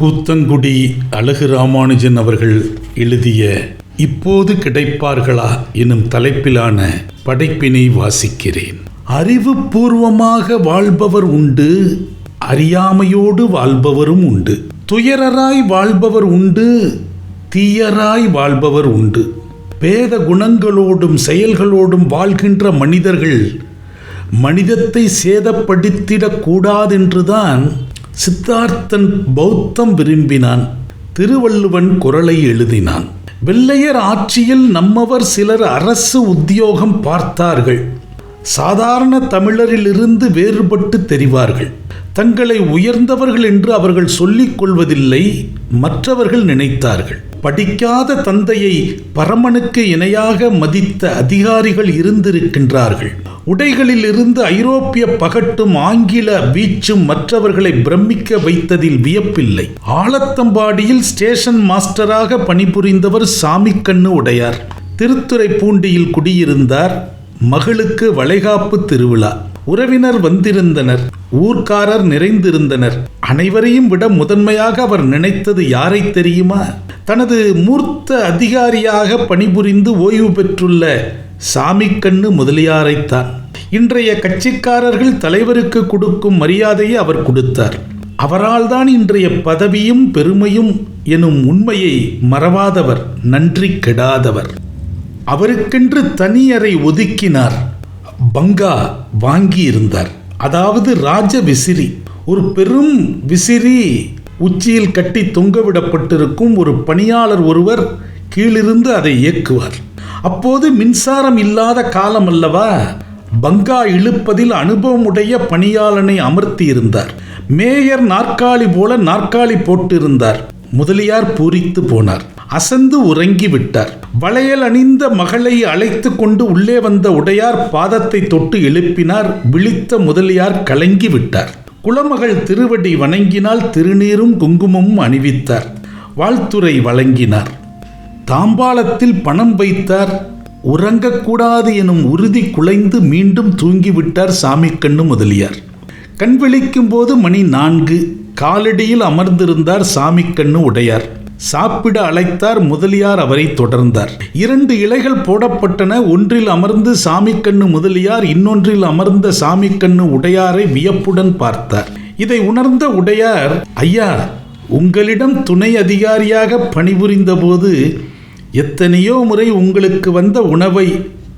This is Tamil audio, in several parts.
கூத்தங்குடி அழகு ராமானுஜன் அவர்கள் எழுதிய இப்போது கிடைப்பார்களா எனும் தலைப்பிலான படைப்பினை வாசிக்கிறேன். அறிவுபூர்வமாக வாழ்பவர் உண்டு அறியாமையோடு வாழ்பவரும் உண்டு. துயரராய் வாழ்பவர் உண்டு தீயராய் வாழ்பவர் உண்டு. பேத குணங்களோடும் செயல்களோடும் வாழ்கின்ற மனிதர்கள் மனிதத்தை சேதப்படுத்திடக் கூடாதென்றுதான் சித்தார்த்தன் பௌத்தம் விரும்பினான் திருவள்ளுவன் குரலை எழுதினான். வெள்ளையர் ஆட்சியில் நம்மவர் சிலர் அரசு உத்தியோகம் பார்த்தார்கள். சாதாரண தமிழரிலிருந்து வேறுபட்டு தெரிவார்கள். தங்களை உயர்ந்தவர்கள் என்று அவர்கள் சொல்லிக் கொள்வதில்லை மற்றவர்கள் நினைத்தார்கள். படிக்காத தந்தையை பரமனுக்கு இணையாக மதித்த அதிகாரிகள் இருந்திருக்கின்றார்கள். உடைகளில் இருந்து ஐரோப்பிய பகட்டும் ஆங்கில வீச்சும் மற்றவர்களை பிரமிக்க வைத்ததில் வியப்பில்லை. ஆலத்தம்பாடியில் ஸ்டேஷன் மாஸ்டராக பணிபுரிந்தவர் சாமிக்கண்ணு உடையார். திருத்துறை பூண்டியில் குடியிருந்தார். மகளுக்கு வளைகாப்பு திருவிழா. உறவினர் வந்திருந்தனர். ஊர்க்காரர் நிறைந்திருந்தனர். அனைவரையும் விட முதன்மையாக அவர் நினைத்தது யாரை தெரியுமா? தனது மூர்த்த அதிகாரியாக பணிபுரிந்து ஓய்வு பெற்றுள்ள சாமிக்கண்ணு முதலியாரைத்தான் இன்றைய கட்சிக்காரர்கள் தலைவருக்கு கொடுக்கும் மரியாதையை அவர் கொடுத்தார். அவரால் தான் இன்றைய பதவியும் பெருமையும் எனும் உண்மையை மறவாதவர் நன்றி கெடாதவர். அவருக்கென்று தனியரை ஒதுக்கினார். பங்கா வாங்கி இருந்தார் அதாவது ராஜ விசிறி. ஒரு பெரும் விசிறி உச்சியில் கட்டி தொங்கவிடப்பட்டிருக்கும் ஒரு பணியாளர் ஒருவர் கீழிருந்து அதை இயக்குவார். அப்போது மின்சாரம் இல்லாத காலம் அல்லவா? பங்கா இழுப்பதில் அனுபவமுடைய பணியாளனை அமர்த்தி இருந்தார் மேயர் நாற்காலி போல நாற்காலி போட்டிருந்தார். முதலியார் பூரித்து போனார். அசந்து உறங்கி விட்டார். வளையல் அணிந்த மகளை அழைத்து கொண்டு உள்ளே வந்த உடையார் பாதத்தை தொட்டு எழுப்பினார். விழித்த முதலியார் கலங்கி விட்டார். குலமகள் திருவடி வணங்கினால் திருநீரும் குங்குமமும் அணிவித்தார். வாழ்த்துரை வழங்கினார். தாம்பாளத்தில் பணம் வைத்தார். உறங்கக்கூடாது எனும் உறுதி குலைந்து மீண்டும் தூங்கிவிட்டார் சாமிக்கண்ணு முதலியார். கண் விழிக்கும் போது மணி நான்கு. காலடியில் அமர்ந்திருந்தார் சாமிக்கண்ணு உடையார். சாப்பிட அழைத்தார் முதலியார் அவரை தொடர்ந்தார். இரண்டு இலைகள் போடப்பட்டன. ஒன்றில் அமர்ந்து சாமிக்கண்ணு முதலியார் இன்னொன்றில் அமர்ந்த சாமிக்கண்ணு உடையாரை வியப்புடன் பார்த்தார். இதை உணர்ந்த உடையார் ஐயா உங்களிடம் துணை அதிகாரியாக பணிபுரிந்த போது எத்தனையோ முறை உங்களுக்கு வந்த உணவை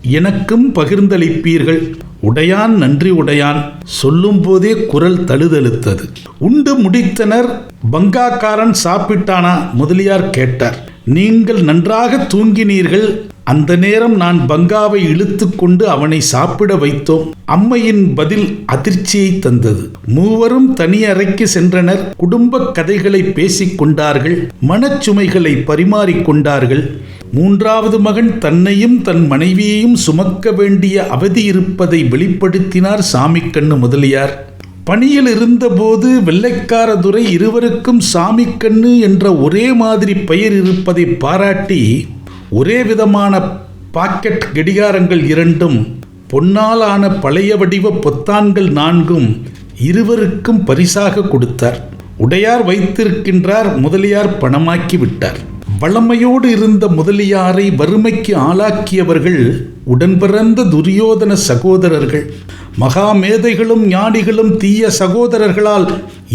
எனக்கும் பகிர்ந்தளிப்பீர்கள். உடையான் நன்றி உடையான் சொல்லும் போதே குரல் தழுதழுத்தது. உண்டு முடித்தனர் பங்காக்காரன் சாப்பிட்டானா முதலியார் கேட்டார். நீங்கள் நன்றாக தூங்கினீர்கள் அந்த நேரம் நான் பங்காவை இழுத்து கொண்டு அவனை சாப்பிட வைத்தோம். அம்மையின் பதில் அதிர்ச்சியை தந்தது. மூவரும் தனி அறைக்கு சென்றனர் குடும்ப கதைகளை பேசிக் கொண்டார்கள் மனச்சுமைகளை பரிமாறிக்கொண்டார்கள் மூன்றாவது மகன் தன்னையும் தன் மனைவியையும் சுமக்க வேண்டிய அவதி இருப்பதை வெளிப்படுத்தினார் சாமிக்கண்ணு முதலியார். பணியில் இருந்தபோது வெள்ளைக்காரதுரை இருவருக்கும் சாமிக்கண்ணு என்ற ஒரே மாதிரி பெயர் இருப்பதை பாராட்டி ஒரே விதமான பாக்கெட் கடிகாரங்கள் இரண்டும் பொன்னால் ஆன பழைய வடிவ பொத்தான்கள் நான்கும் இருவருக்கும் பரிசாக கொடுத்தார். உடையார் வைத்திருக்கின்றார் முதலியார் பணமாக்கி விட்டார். வளமையோடு இருந்த முதலியாரை வறுமைக்கு ஆளாக்கியவர்கள் உடன்பிறந்த துரியோதன சகோதரர்கள். மகா மேதைகளும் ஞானிகளும் தீய சகோதரர்களால்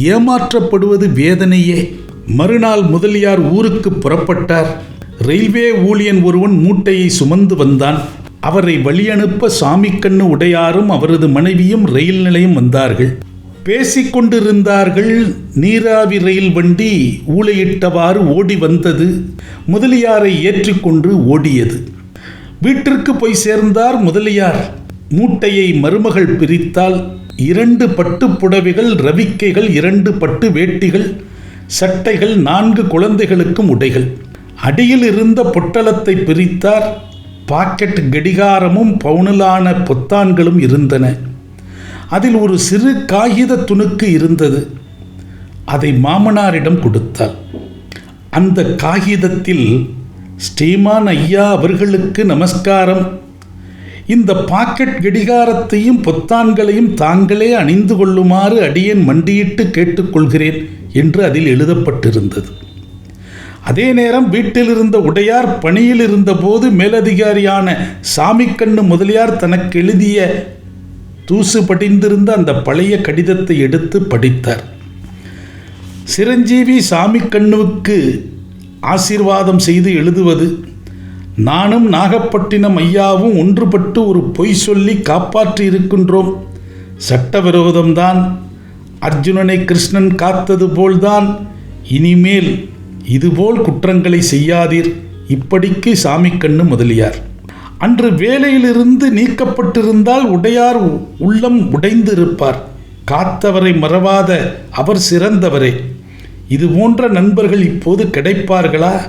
ஏமாற்றப்படுவது வேதனையே. மறுநாள் முதலியார் ஊருக்கு புறப்பட்டார். ரயில்வே ஊழியன் ஒருவன் மூட்டையை சுமந்து வந்தான். அவரை வழியனுப்ப சாமிக்கண்ணு உடையாரும் அவரது மனைவியும் ரயில் நிலையம் வந்தார்கள். பேசிக்கொண்டிருந்தார்கள் நீராவி ரயில் வண்டி ஊளையிட்டவாறு ஓடி வந்தது. முதலியாரை ஏற்றிக்கொண்டு ஓடியது. வீட்டிற்கு போய் சேர்ந்தார் முதலியார். மூட்டையை மருமகள் பிரித்தால் இரண்டு பட்டு புடவைகள் ரவிக்கைகள் இரண்டு பட்டு வேட்டிகள் சட்டைகள் நான்கு குழந்தைகளுக்கும் உடைகள். அடியில் இருந்த பொட்டலத்தை பிரித்தார். பாக்கெட் கடிகாரமும் பவுனலான பொத்தான்களும் இருந்தன. அதில் ஒரு சிறு காகித துணுக்கு இருந்தது. அதை மாமனாரிடம் கொடுத்தாள் அந்த காகிதத்தில் ஸ்ரீமான் ஐயா அவர்களுக்கு நமஸ்காரம். இந்த பாக்கெட் கடிகாரத்தையும் பொத்தான்களையும் தாங்களே அணிந்து கொள்ளுமாறு அடியேன் மண்டியிட்டு கேட்டுக்கொள்கிறேன் என்று அதில் எழுதப்பட்டிருந்தது. அதே நேரம் வீட்டில் இருந்த உடையார் பணியில் இருந்தபோது மேலதிகாரியான சாமிக்கண்ணு முதலியார் தனக்கு எழுதிய தூசு படிந்திருந்த அந்த பழைய கடிதத்தை எடுத்து படித்தார். சிரஞ்சீவி சாமிக்கண்ணுவுக்கு ஆசீர்வாதம் செய்து எழுதுவது நானும் நாகப்பட்டினம் ஐயாவும் ஒன்றுபட்டு ஒரு பொய் சொல்லி காப்பாற்றி இருக்கின்றோம். சட்டவிரோதம்தான். அர்ஜுனனை கிருஷ்ணன் காத்தது போல்தான். இனிமேல் இதுபோல் குற்றங்களை செய்யாதீர். இப்படிக்கு சாமிக்கண்ணு முதலியார். அன்று வேலையிலிருந்து நீக்கப்பட்டிருந்தால் உடையார் உள்ளம் உடைந்திருப்பார். காத்தவரை மறவாத அவர் சிறந்தவரே. இது போன்ற நண்பர்கள் இப்போது கிடைப்பார்களா?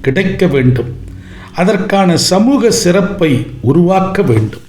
கிடைக்க வேண்டும். அதற்கான சமூக சிறப்பை உருவாக்க வேண்டும்.